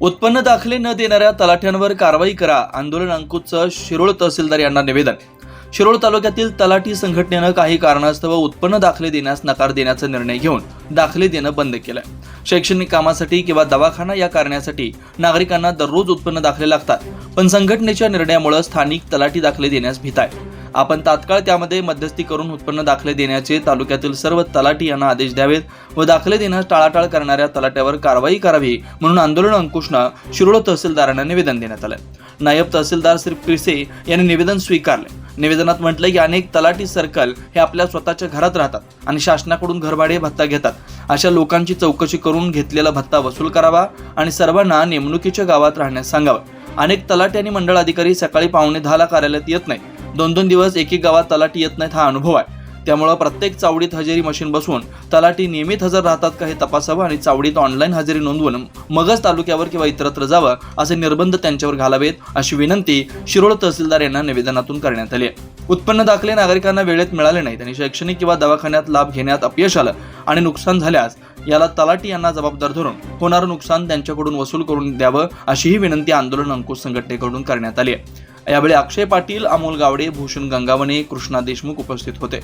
उत्पन्न दाखले न देणाऱ्या तलाठ्यांवर कारवाई करा. आंदोलन अंकुशचं शिरोळ तहसीलदार यांना निवेदन. शिरोळ तालुक्यातील तलाठी संघटनेनं काही कारणास्तव उत्पन्न दाखले देण्यास नकार देण्याचा निर्णय घेऊन दाखले देणं बंद केलं शैक्षणिक कामासाठी किंवा दवाखाना या कारणासाठी नागरिकांना दररोज उत्पन्न दाखले लागतात पण संघटनेच्या निर्णयामुळे स्थानिक तलाठी दाखले देण्यास भीत आहे आपण तात्काळ त्यामध्ये मध्यस्थी करून उत्पन्न दाखले देण्याचे तालुक्यातील सर्व तलाठी यांना आदेश द्यावेत व दाखले देण्यास टाळाटाळ करणाऱ्या तलाट्यावर कारवाई करावी म्हणून आंदोलन अंकुशनं शिरोळ तहसीलदारांना निवेदन देण्यात आलं नायब तहसीलदार श्री पिसे यांनी निवेदन स्वीकारले निवेदनात म्हटलंय की अनेक तलाठी सर्कल हे आपल्या स्वतःच्या घरात राहतात आणि शासनाकडून घरभाडे भत्ता घेतात. अशा लोकांची चौकशी करून घेतलेला भत्ता वसूल करावा आणि सर्वांना नेमणुकीच्या गावात राहण्यास सांगावं. अनेक तलाठी आणि मंडळ अधिकारी सकाळी पावणे दहाला कार्यालयात येत नाही दोन दोन दिवस एक एक गावात तलाठी येत नाहीत हा अनुभव आहे. त्यामुळं प्रत्येक चावडीत हजेरी मशीन बसवून तलाठी नियमित हजर राहतात का हे तपासावं आणि चावडीत ऑनलाईन हजेरी नोंदवून मगच तालुक्यावर किंवा इतरत्र जावं असे निर्बंध त्यांच्यावर घालावेत अशी विनंती शिरोळ तहसीलदार यांना निवेदनातून करण्यात आली आहे. उत्पन्न दाखले नागरिकांना वेळेत मिळाले नाहीत आणि शैक्षणिक किंवा दवाखान्यात लाभ घेण्यात अपयश आलं आणि नुकसान झाल्यास याला तलाटी यांना जबाबदार धरून होणारं नुकसान त्यांच्याकडून वसूल करून द्यावं अशीही विनंती आंदोलन अंकुश संघटनेकडून करण्यात आली आहे. यावेळी अक्षय पाटील अमोल गावडे भूषण गंगावणे कृष्णा देशमुख उपस्थित होते.